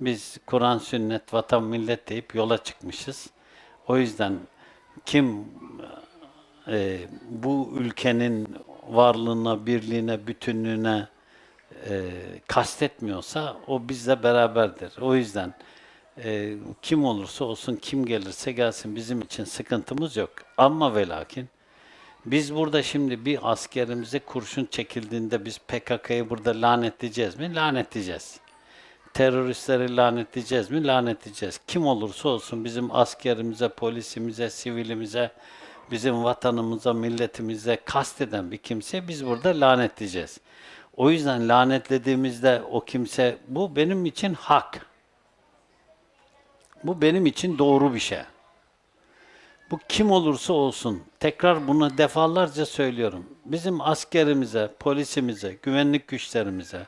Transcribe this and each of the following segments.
Biz Kur'an, sünnet, vatan, millet deyip yola çıkmışız. O yüzden kim e, bu ülkenin varlığına, birliğine, bütünlüğüne e, kastetmiyorsa o bizle beraberdir. O yüzden e, kim olursa olsun, kim gelirse gelsin bizim için sıkıntımız yok. Ama ve lakin biz burada şimdi bir askerimize kurşun çekildiğinde biz PKK'yı burada lanetleyeceğiz mi? Lanetleyeceğiz. Teröristleri lanetleyeceğiz mi? Lanetleyeceğiz. Kim olursa olsun bizim askerimize, polisimize, sivilimize, bizim vatanımıza, milletimize kasteden bir kimse biz burada lanetleyeceğiz. O yüzden lanetlediğimizde o kimse bu benim için hak. Bu benim için doğru bir şey. Bu kim olursa olsun, tekrar bunu defalarca söylüyorum. Bizim askerimize, polisimize, güvenlik güçlerimize,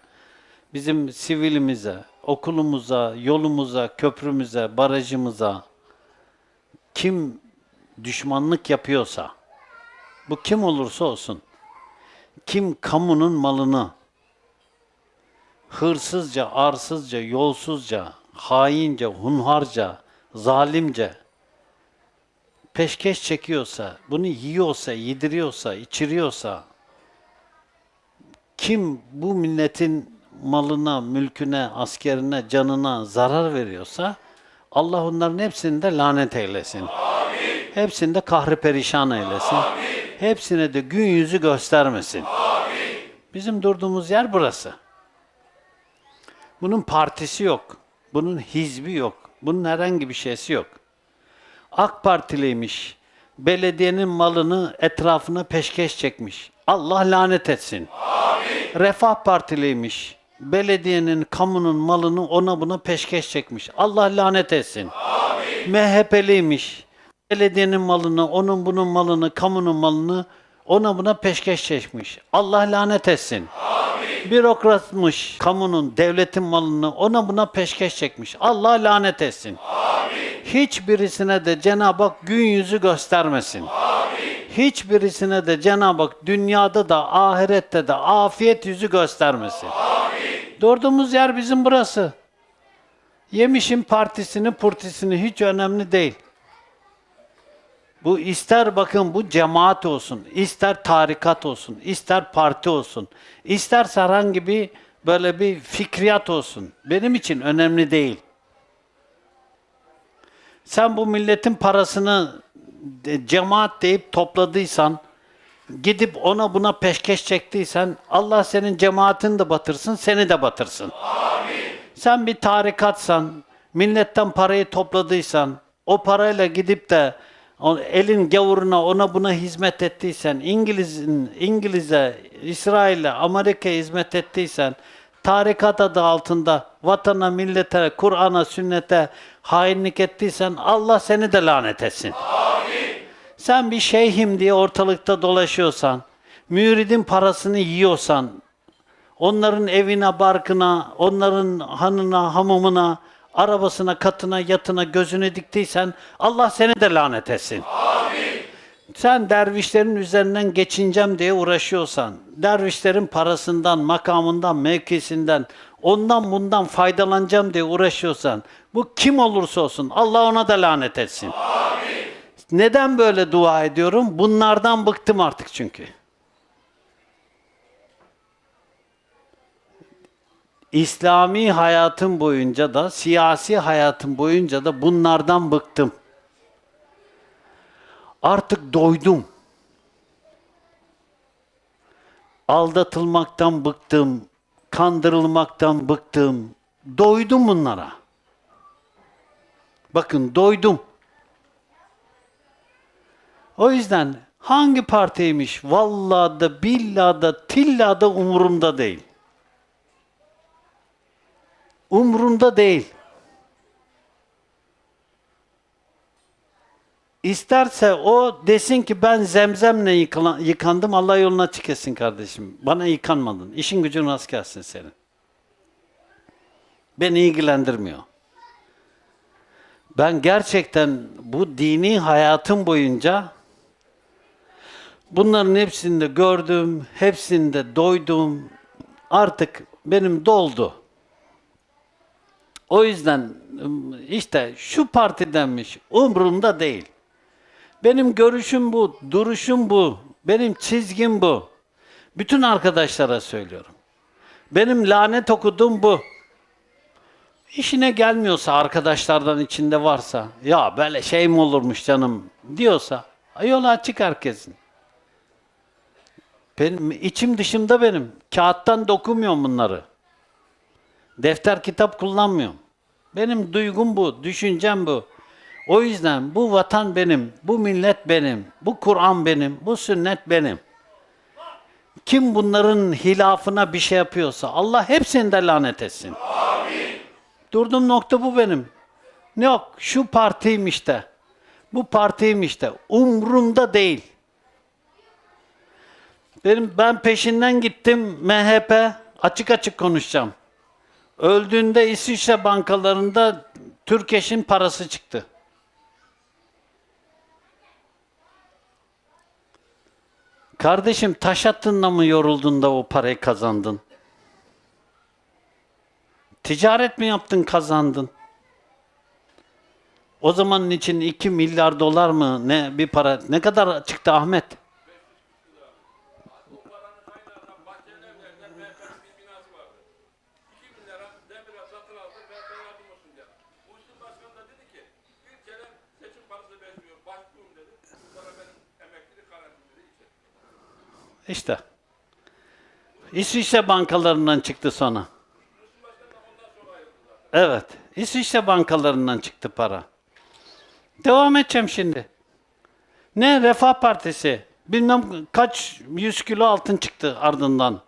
bizim sivilimize, okulumuza, yolumuza, köprümüze, barajımıza kim düşmanlık yapıyorsa, bu kim olursa olsun, kim kamunun malını hırsızca, arsızca, yolsuzca, haince, hunharca, zalimce peşkeş çekiyorsa, bunu yiyorsa, yediriyorsa, içiriyorsa, kim bu milletin malına, mülküne, askerine, canına zarar veriyorsa, Allah onların hepsini de lanet eylesin. Hepsini de kahri perişan eylesin. Hepsine de gün yüzü göstermesin. Bizim durduğumuz yer burası. Bunun partisi yok. Bunun hizbi yok. Bunun herhangi bir şeysi yok. AK Partiliymiş. Belediyenin malını etrafına peşkeş çekmiş. Allah lanet etsin. Refah Partiliymiş. Belediyenin, kamunun malını ona buna peşkeş çekmiş. Allah lanet etsin. MHP'liymiş. Belediyenin malını, onun bunun malını, kamunun malını ona buna peşkeş çekmiş. Allah lanet etsin. Bürokratmış, kamunun, devletin malını ona buna peşkeş çekmiş. Allah lanet etsin. Hiçbirisine de Cenab-ı Hak gün yüzü göstermesin. Hiçbirisine de Cenab-ı Hak dünyada da ahirette de afiyet yüzü göstermesin. Durduğumuz yer bizim burası. Yemişin partisini, purtisini hiç önemli değil. Bu ister bakın bu cemaat olsun, ister tarikat olsun, ister parti olsun, ister herhangi bir böyle bir fikriyat olsun. Benim için önemli değil. Sen bu milletin parasını cemaat deyip topladıysan, gidip ona buna peşkeş çektiysen, Allah senin cemaatini de batırsın, seni de batırsın. Sen bir tarikatsan, milletten parayı topladıysan, o parayla gidip de elin gavuruna ona buna hizmet ettiysen, İngiliz'in İngiliz'e, İsrail'e, Amerika'ya hizmet ettiysen, tarikat adı altında vatana, millete, Kur'an'a, sünnete hainlik ettiysen Allah seni de lanet etsin. Sen bir şeyhim diye ortalıkta dolaşıyorsan, müridin parasını yiyorsan, onların evine, barkına, onların hanına, hamamına, arabasına, katına, yatına gözünü diktiysen Allah seni de lanet etsin. Sen dervişlerin üzerinden geçineceğim diye uğraşıyorsan, dervişlerin parasından, makamından, mevkisinden, ondan bundan faydalanacağım diye uğraşıyorsan, bu kim olursa olsun Allah ona da lanet etsin. Neden böyle dua ediyorum? Bunlardan bıktım artık çünkü. İslami hayatım boyunca da, siyasi hayatım boyunca da bunlardan bıktım. Artık doydum. Aldatılmaktan bıktım, kandırılmaktan bıktım. Doydum bunlara. Bakın doydum. O yüzden hangi partiymiş vallahi da billahi da tillahi da umurumda değil. Umrumda değil. İsterse o desin ki ben zemzemle yıkandım Allah yoluna açık etsin kardeşim. Bana yıkanmadın. İşin gücün rast gelsin senin. Beni ilgilendirmiyor. Ben gerçekten bu dini hayatım boyunca bunların hepsini de gördüm, hepsinde doydum. Artık benim doldu. O yüzden işte şu partidenmiş umrumda değil. Benim görüşüm bu, duruşum bu, benim çizgim bu. Bütün arkadaşlara söylüyorum. Benim lanet okuduğum bu. İşine gelmiyorsa arkadaşlardan içinde varsa ya böyle şey mi olurmuş canım diyorsa yola açık herkesin. Benim içim dışımda benim. Kağıttan dokumuyorum bunları. Defter kitap kullanmıyorum. Benim duygum bu, düşüncem bu. O yüzden bu vatan benim, bu millet benim, bu Kur'an benim, bu sünnet benim. Kim bunların hilafına bir şey yapıyorsa Allah hepsini de lanet etsin. Durduğum nokta bu benim. Yok şu partiymiş de. Bu partiymiş de. Umrumda değil. Benim ben peşinden gittim MHP açık açık konuşacağım. Öldüğünde İsviçre bankalarında Türkeş'in parası çıktı. Kardeşim taş attığında mı yoruldun da o parayı kazandın? Ticaret mi yaptın kazandın? O zamanın için 2 milyar dolar mı ne bir para ne kadar çıktı Ahmet? Bahçeli evlerden MHP'nin bir binası vardı. 2 bin lira demire satın aldı, MHP yardım olsun diye. Muhsin Başkan da dedi ki, bir kere seçim parası vermiyor, başbuğum dedi. Sonra benim emeklilik garantim dedi, içeri. İşte. İsviçre bankalarından çıktı sonra. Evet. İsviçre bankalarından çıktı para. Devam edeceğim şimdi. Ne? Refah Partisi. Bilmem kaç yüz kilo altın çıktı ardından.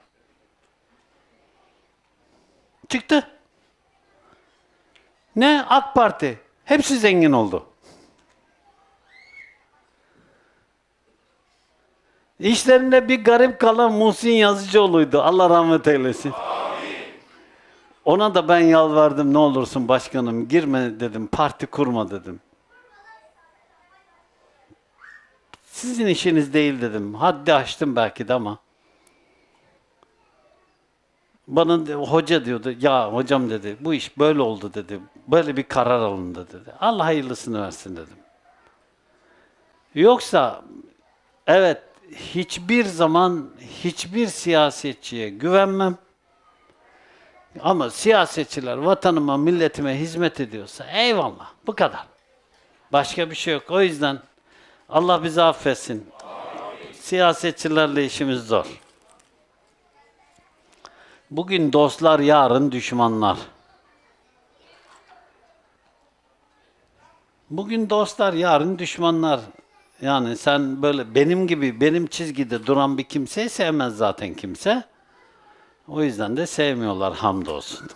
Çıktı. Ne? AK Parti. Hepsi zengin oldu. İşlerinde bir garip kalan Muhsin Yazıcıoğlu'ydu. Allah rahmet eylesin. Ona da ben yalvardım ne olursun başkanım girme dedim parti kurma dedim. Sizin işiniz değil dedim. Haddi aştım belki de ama. Bana hoca diyordu ya hocam dedi bu iş böyle oldu dedi. Böyle bir karar alındı dedi. Allah hayırlısını versin dedim. Yoksa evet hiçbir zaman hiçbir siyasetçiye güvenmem. Ama siyasetçiler vatanıma, milletime hizmet ediyorsa eyvallah. Bu kadar. Başka bir şey yok. O yüzden Allah bizi affetsin. Siyasetçilerle işimiz zor. Bugün dostlar, yarın düşmanlar. Bugün dostlar, yarın düşmanlar. Yani sen böyle benim gibi, benim çizgide duran bir kimseyi sevmez zaten kimse. O yüzden de sevmiyorlar hamdolsun.